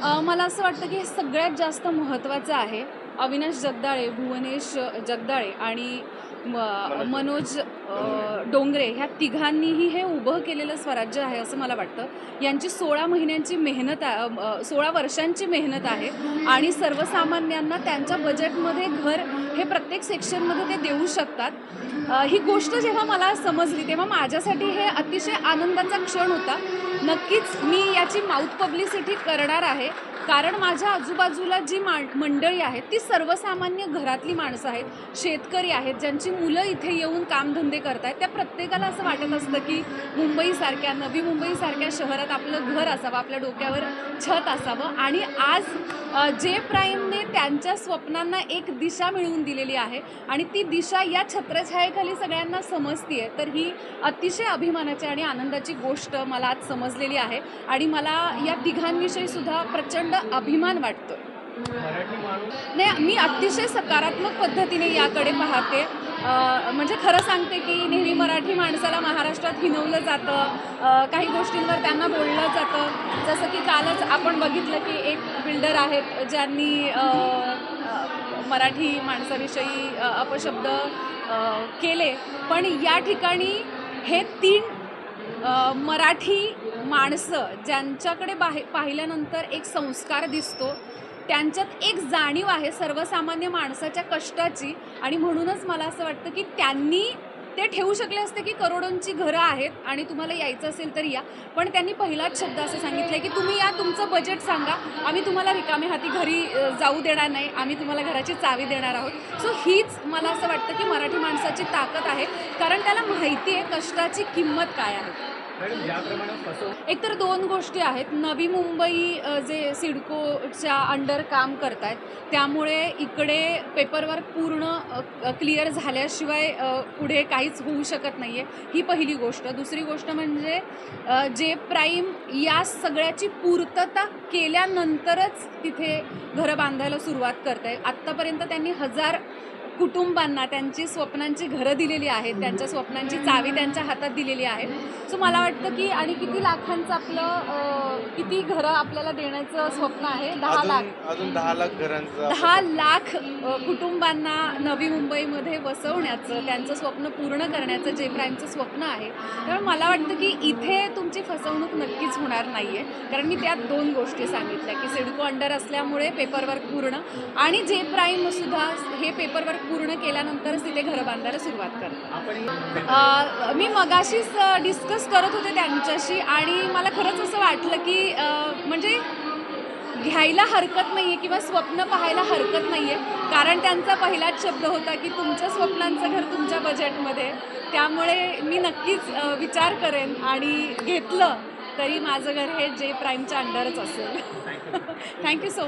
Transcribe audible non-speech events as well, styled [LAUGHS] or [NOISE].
मला असं वाटतं की हे सगळ्यात जास्त महत्त्वाचं आहे. अविनाश जगदाळे भुवनेश जगदाळे आणि म- मनोज डोंगरे ह्या तिघांनीही हे उभं केलेलं स्वराज्य आहे असं मला वाटतं. यांची सोळा महिन्यांची मेहनत आहे सोळा वर्षांची मेहनत आहे आणि सर्वसामान्यांना त्यांच्या बजेटमध्ये घर हे प्रत्येक सेक्शनमध्ये ते देऊ शकतात. ही गोष्ट जेव्हा मला समजली तेव्हा माझ्यासाठी हे अतिशय आनंदाचा क्षण होता. नक्कीच मी याची माउथ पब्लिसिटी करणार आहे. कारण माझ्या आजूबाजूला जी मा मंडळी आहेत ती सर्वसामान्य घरातली माणसं आहेत शेतकरी आहेत ज्यांची मुलं इथे येऊन कामधंदे करत आहेत त्या प्रत्येकाला असं वाटत असतं की मुंबईसारख्या नवी मुंबईसारख्या शहरात आपलं घर असावं आपल्या डोक्यावर छत असावं. आणि आज जे प्राईमने त्यांच्या स्वप्नांना एक दिशा मिळवून दिलेली आहे आणि ती दिशा या छत्रछायेखाली सगळ्यांना समजतीये तर ही अतिशय अभिमानाची आणि आनंदाची गोष्ट मला आज समजलेली आहे. आणि मला या तिघांविषयी सुद्धा मला अभिमान वाटतो नाही मी अतिशय सकारात्मक पद्धतीने याकडे पाहते. म्हणजे खरं सांगते की नेहमी मराठी माणसाला महाराष्ट्रात हिनवलं जातं. काही गोष्टींवर त्यांना बोललं जातं. जसं की कालच आपण बघितलं की एक बिल्डर आहेत ज्यांनी मराठी माणसाविषयी अपशब्द केले. पण या ठिकाणी हे तीन मराठी माणसं ज्यांच्याकडे बाहे पाहिल्यानंतर एक संस्कार दिसतो त्यांच्यात एक जाणीव आहे सर्वसामान्य माणसाच्या कष्टाची आणि म्हणूनच मला असं वाटतं की त्यांनी ते ठेवू शकले असते की करोडोंची घरं आहेत आणि तुम्हाला यायचं असेल तर या. पण त्यांनी पहिलाच शब्द असं सांगितलं की तुम्ही या तुमचं बजेट सांगा. आम्ही तुम्हाला रिकामे हाती घरी जाऊ देणार नाही. आम्ही तुम्हाला घराची चावी देणार आहोत. सो हीच मला असं वाटतं की मराठी माणसाची ताकद आहे. कारण त्याला माहिती आहे कष्टाची किंमत काय आहे. एकतर दोन गोष्टी आहेत. नवी मुंबई जे सिडकोच्या अंडर काम करत आहेत त्यामुळे इकडे पेपरवर्क पूर्ण क्लिअर झाल्याशिवाय पुढे काहीच होऊ शकत नाही आहे ही पहिली गोष्ट. दुसरी गोष्ट म्हणजे जे प्राईम या सगळ्याची पूर्तता केल्यानंतरच तिथे घरं बांधायला सुरुवात करत आहे आत्तापर्यंत त्यांनी हजार कुटुंबांना त्यांची स्वप्नांची घरं दिलेली आहेत त्यांच्या स्वप्नांची चावी त्यांच्या हातात दिलेली आहे. सो मला वाटतं की आणि किती लाखांचं आपलं किती घरं आपल्याला देण्याचं स्वप्न आहे? दहा लाख. अजून दहा लाख घरांचं दहा लाख कुटुंबांना नवी मुंबईमध्ये वसवण्याचं त्यांचं स्वप्न पूर्ण करण्याचं जे प्राईमचं स्वप्न आहे. त्यामुळे मला वाटतं की इथे तुमची फसवणूक नक्कीच होणार नाही आहे कारण मी त्यात दोन गोष्टी सांगितल्या की सिडको अंडर असल्यामुळे पेपरवर्क पूर्ण आणि जे प्राईमसुद्धा हे पेपरवर्क पूर्ण केल्यानंतरच तिथे घरं बांधायला सुरुवात करतात. मी मगाशीच डिस्कस करत होते त्यांच्याशी आणि मला खरंच असं वाटलं की म्हणजे घ्यायला हरकत नाही आहे किंवा स्वप्न पाहायला हरकत नाही आहे कारण त्यांचा पहिलाच शब्द होता की तुमच्या स्वप्नांचं घर तुमच्या बजेटमध्ये त्यामुळे मी नक्कीच विचार करेन आणि घेतलं तरी माझं घर हे जे प्राईमच्या अंडरच असेल. Thank you so [LAUGHS]